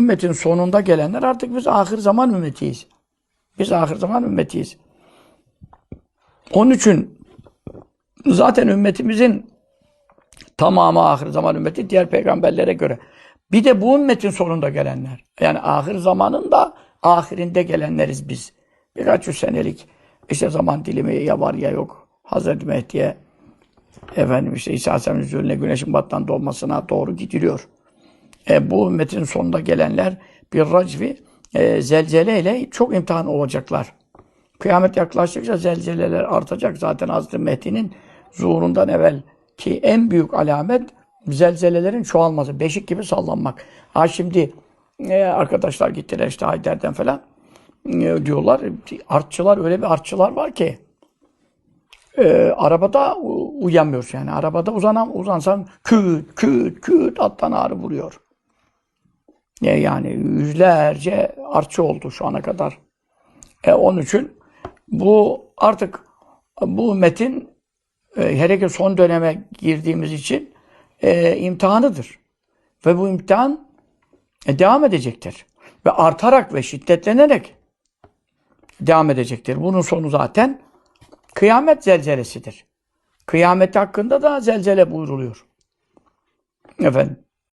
ümmetin sonunda gelenler artık biz ahir zaman ümmetiyiz. Biz ahir zaman ümmetiyiz. Onun için zaten ümmetimizin tamamı ahir zaman ümmeti diğer peygamberlere göre. Bir de bu ümmetin sonunda gelenler. Yani ahir zamanın da ahirinde gelenleriz biz. Birkaç yüz senelik işte zaman dilimi ya var ya yok. Hazreti Mehdi'ye efendim işte İsa Aleyhisselam'ın güneşin battan doğmasına doğru gidiliyor. E, bu ümmetin sonunda gelenler bir racvi e, zelzeleyle çok imtihan olacaklar. Kıyamet yaklaştıkça zelzeleler artacak. Zaten Hazreti Mehdi'nin zuhurundan evvel ki en büyük alamet zelzelelerin çoğalması. Beşik gibi sallanmak. Ha şimdi e, arkadaşlar gittiler işte Hayder'den falan e, diyorlar. Artçılar öyle bir artçılar var ki e, arabada u- uyuyamıyorsun yani. Arabada uzanan, uzansan küt küt küt alttan ağrı vuruyor. E, yani yüzlerce artçı oldu şu ana kadar. E, onun için bu artık bu metin e, hele ki son döneme girdiğimiz için e, imtihanıdır. Ve bu imtihan e, devam edecektir. Ve artarak ve şiddetlenerek devam edecektir. Bunun sonu zaten kıyamet zelzelesidir. Kıyamet hakkında da zelzele buyruluyor. Efendim.